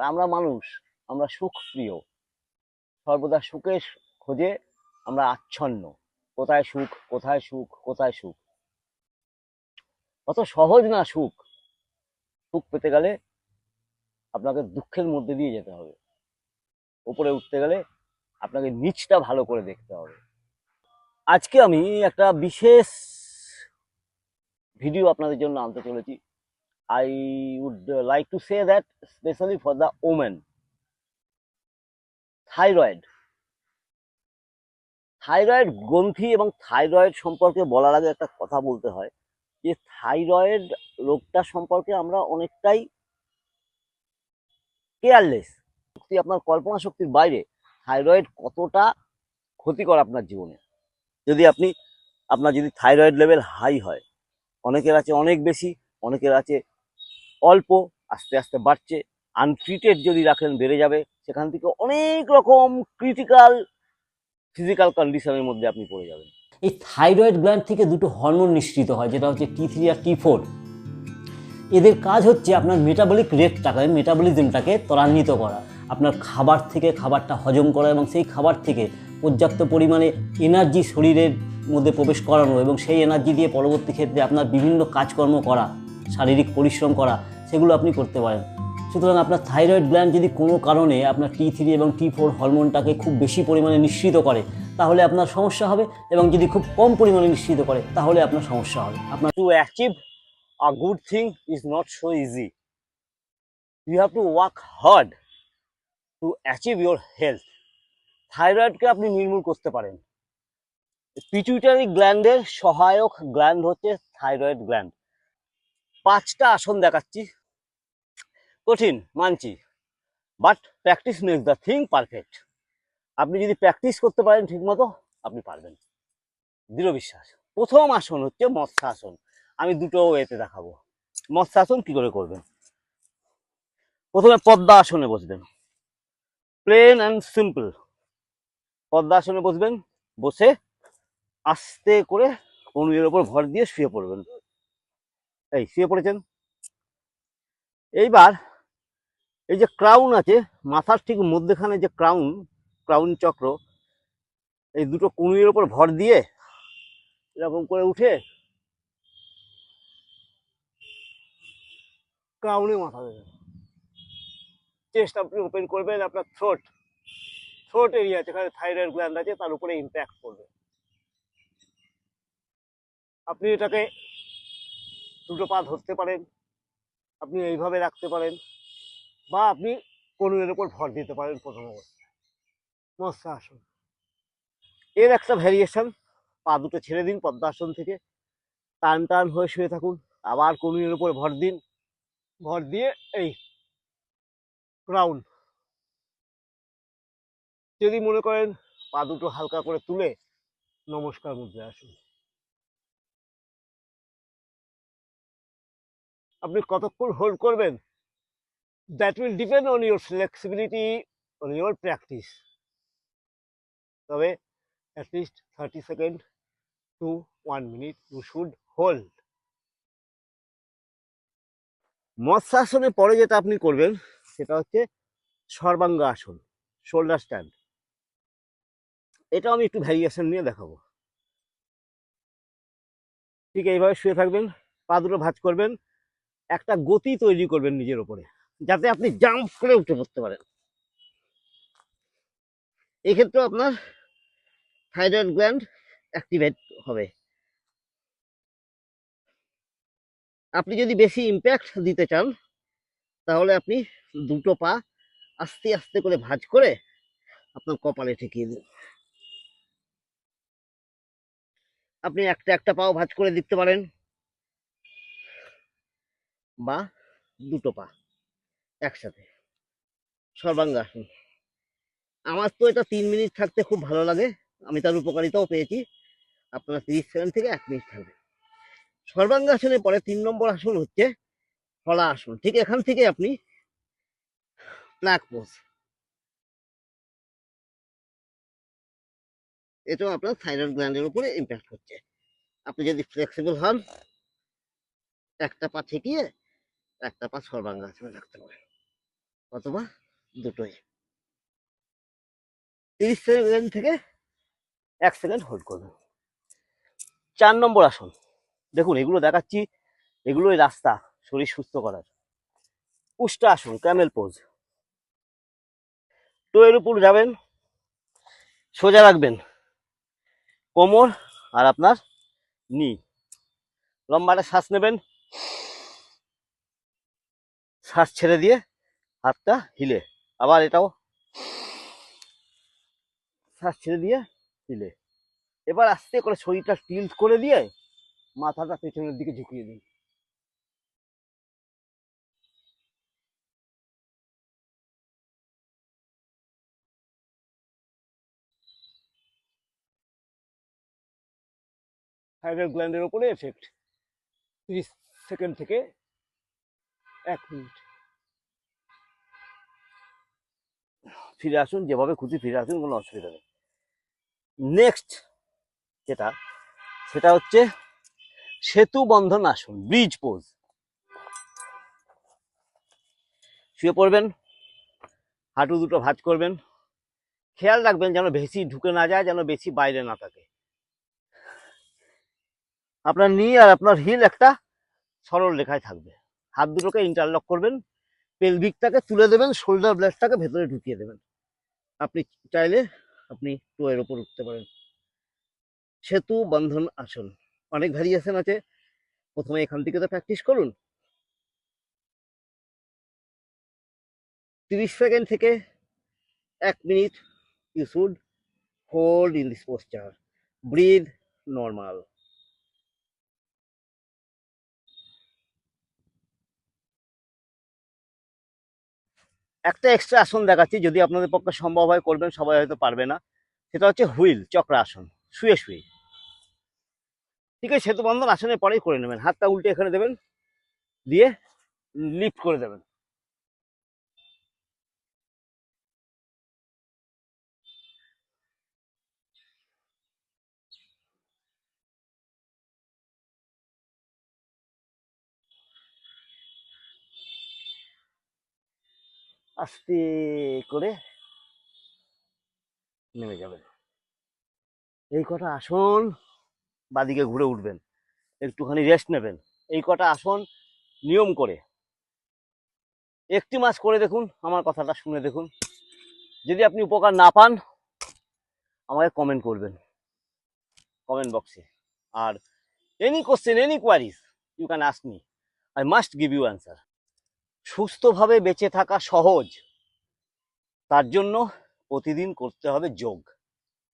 আর আমরা মানুষ, আমরা সুখ প্রিয় সর্বদা সুখের খোঁজে আমরা আচ্ছন্ন। কোথায় সুখ কোথায় সুখ কোথায় সুখ? অত সহজ না সুখ। সুখ পেতে গেলে আপনাকে দুঃখের মধ্যে দিয়ে যেতে হবে। উপরে উঠতে গেলে আপনাকে নিচটা ভালো করে দেখতে হবে। আজকে আমি একটা বিশেষ ভিডিও আপনাদের জন্য আনতে চলেছি। I would like to say that specially for the women thyroid thyroid গ্রন্থি এবং থাইরয়েড সম্পর্কে বলার আগে একটা কথা বলতে হয় যে থাইরয়েড রোগটা সম্পর্কে আমরা অনেকটাই কেয়ারলেস শক্তি আপনার কল্পনা শক্তির বাইরে থাইরয়েড কতটা ক্ষতিকর আপনার জীবনে। যদি আপনি, আপনার যদি থাইরয়েড লেভেল হাই হয়, অনেকের আছে অনেক বেশি, অনেকের আছে অল্প, আস্তে আস্তে বাড়ছে। আনট্রিটেড যদি রাখেন, বেড়ে যাবে। সেখান থেকে অনেক রকম ক্রিটিক্যাল ফিজিক্যাল কন্ডিশনের মধ্যে আপনি পড়ে যাবেন। এই থাইরয়েড গ্ল্যান্ড থেকে দুটো হরমোন নিঃসৃত হয়, যেটা হচ্ছে টি থ্রি আর টি ফোর এদের কাজ হচ্ছে আপনার মেটাবলিক রেটটাকে মেটাবলিজমটাকে ত্বরান্বিত করা। আপনার খাবার থেকে খাবারটা হজম করা এবং সেই খাবার থেকে পর্যাপ্ত পরিমাণে এনার্জি শরীরের মধ্যে প্রবেশ করানো এবং সেই এনার্জি দিয়ে পরবর্তী ক্ষেত্রে আপনার বিভিন্ন কাজকর্ম করা। শারীরিক পরিশ্রম করা, সেগুলো আপনি করতে পারেন। সুতরাং আপনার থাইরয়েড গ্ল্যান্ড যদি কোনো কারণে আপনার টি থ্রি এবং টি ফোর হরমোনটাকে খুব বেশি পরিমাণে নিঃসৃত করে, তাহলে আপনার সমস্যা হবে এবং যদি খুব কম পরিমাণে নিঃসৃত করে, তাহলে আপনার সমস্যা হবে। আপনার to achieve a good thing is not so easy you have to work hard to achieve your health থাইরয়েডকে আপনি নির্মূল করতে পারেন। পিটুইটারি গ্ল্যান্ডের সহায়ক গ্ল্যান্ড হচ্ছে থাইরয়েড গ্ল্যান্ড পাঁচটা আসন দেখাচ্ছি। কঠিন, মানছি। But practice makes the thing perfect আপনি যদি প্র্যাকটিস করতে পারেন ঠিকমতো, আপনি পারবেন। দৃঢ় বিশ্বাস। প্রথম আসন হচ্ছে মৎস্যাসন। আমি দুটো ওয়েতে দেখাবো। মৎস্যাসন কি করে করবেন? প্রথমে পদ্মা আসনে বসবেন। প্লেন অ্যান্ড সিম্পল পদ্মা আসনে বসবেন। বসে আস্তে করে কনুইয়ের ওপর ভর দিয়ে শুয়ে পড়বেন। এই শুয়ে পড়েছেন? এইবার এই যে ক্রাউন আছে, মাথার ঠিক মধ্যেখানে যে ক্রাউন ক্রাউন চক্র, এই দুটো কনুইয়ের ওপর ভর দিয়ে এরকম করে উঠে ক্রাউনে মাথা দেবেন। চেস্ট আপনি ওপেন করবেন, আপনার থ্রোট থ্রোট এরিয়া যেখানে থাইরয়েড গ্ল্যান্ড আছে, তার উপরে ইম্প্যাক্ট করবে। আপনি এটাকে দুটো পা ধরতে পারেন, আপনি এইভাবে রাখতে পারেন, বা আপনি কনুয়ের উপর ভর দিতে পারেন প্রথম অবস্থায়। মৎস্য আসন। এর একটা ভ্যারিয়েশন পা দুটো ছেড়ে দিন পদ্মাসন থেকে, টান টান হয়ে শুয়ে থাকুন, আবার কনুইয়ের উপর ভর দিন, ভর দিয়ে এই ক্রাউন যদি মনে করেন পা দুটো হালকা করে তুলে নমস্কার মুদ্রায় আসুন। আপনি কতক্ষণ হোল্ড করবেন? That will depend on your flexibility on your practice তবে at least thirty second to one minute you should hold মৎস্যাসনের পরে যেটা আপনি করবেন, সেটা হচ্ছে সর্বাঙ্গ আসন শোল্ডার স্ট্যান্ড এটা আমি একটু ভ্যারিয়েশন নিয়ে দেখাবো। ঠিক এইভাবে শুয়ে থাকবেন, পা দুটো ভাঁজ করবেন একটা গতি তৈরি করবেন নিজের ওপরে যাতে আপনি জাম্প করে উঠে পড়তে পারেন। এক্ষেত্রে আপনার থাইরয়েড গ্ল্যান্ড অ্যাক্টিভেট হবে। আপনি যদি বেশি ইম্প্যাক্ট দিতে চান, তাহলে আপনি দুটো পা আস্তে আস্তে করে ভাজ করে আপনার কপালে ঠেকিয়ে দিন। আপনি একটা একটা পাও ভাঁজ করে দিতে পারেন। বা দুটো পা একসাথে। সর্বাঙ্গাসন আমার তো এটা তিন মিনিট থাকতে খুব ভালো লাগে। আমি তার উপকারিতাও পেয়েছি। আপনার তিরিশ সেকেন্ড থেকে এক মিনিট থাকবে সর্বাঙ্গাসনের পরে তিন নম্বর আসন হচ্ছে ফলা আসন। ঠিক এখান থেকে আপনি প্লাক পোজ এটাও আপনার থাইরয়েড গ্ল্যান্ডের উপরে ইম্প্যাক্ট হচ্ছে আপনি যদি ফ্লেক্সিবল হন, একটা পা ঠেকিয়ে একটা পা সর্বাঙ্গাসনে রাখতে পারেন অথবা দুটোই। তিরিশ সেকেন্ড থেকে এক সেকেন্ড হোল্ড করবেন চার নম্বর আসন। দেখুন, এগুলো দেখাচ্ছি, এগুলোই রাস্তা, শরীর সুস্থ করার। উষ্টা আসন ক্যামেল পোজ টোয়ের উপর যাবেন, সোজা রাখবেন, কোমর আর আপনার নি লম্বাটা শ্বাস নেবেন। শ্বাস ছেড়ে দিয়ে হাতটা হিলে। আবার এটাও শ্বাস ছেড়ে দিয়ে হিলে। এবার আস্তে করে শরীরটা টিল্ট করে দিয়ে মাথাটা পেছনের দিকে ঝুঁকিয়ে দিন থাইরয়েড গ্ল্যান্ডের ওপরে এফেক্ট তিরিশ সেকেন্ড থেকে এক মিনিট ফিরে আসুন, যেভাবে খুশি ফিরে আসুন, কোনো অসুবিধা নেই। নেক্সট যেটা, সেটা হচ্ছে সেতু বন্ধন আসন ব্রিজ পোজ শুয়ে পড়বেন, হাঁটু দুটো ভাঁজ করবেন। খেয়াল রাখবেন যেন বেশি ঢুকে না যায়, যেন বেশি বাইরে না থাকে। আপনার নি আর আপনার হিল একটা সরল রেখায় থাকবে। হাত দুটোকে ইন্টারলক করবেন পেলভিকটাকে তুলে দেবেন শোল্ডার ব্লেডটাকে ভেতরে ঢুকিয়ে দেবেন। আপনি চাইলে আপনি টোয়ের ওপর উঠতে পারেন। সেতু বন্ধন আসন। অনেক ভ্যারিয়েশন আছে। প্রথমে এখান থেকে তো প্র্যাকটিস করুন। তিরিশ সেকেন্ড থেকে এক minute you should hold in this posture breathe normal একটা এক্সট্রা আসন দেখাচ্ছি, যদি আপনাদের পক্ষে সম্ভব হয় করবেন, সবাই হয়তো পারবে না। সেটা হচ্ছে হুইল, চক্র আসন। শুয়ে শুয়ে। ঠিক আছে, সেতু বন্ধন আসনের পরেই করে নেবেন। হাতটা উল্টে এখানে দেবেন, দিয়ে লিফট করে দেবেন। আস্তে করে নেমে যাবেন। এই কটা আসন বাদিকে ঘুরে উঠবেন, একটুখানি রেস্ট নেবেন। এই কটা আসন নিয়ম করে, একটি মাস করে দেখুন, আমার কথাটা শুনে দেখুন। যদি আপনি উপকার না পান, আমাকে কমেন্ট করবেন কমেন্ট বক্সে আর any question any queries you can ask me I must give you answer সুস্থভাবে বেঁচে থাকা সহজ তার জন্য প্রতিদিন করতে হবে যোগ।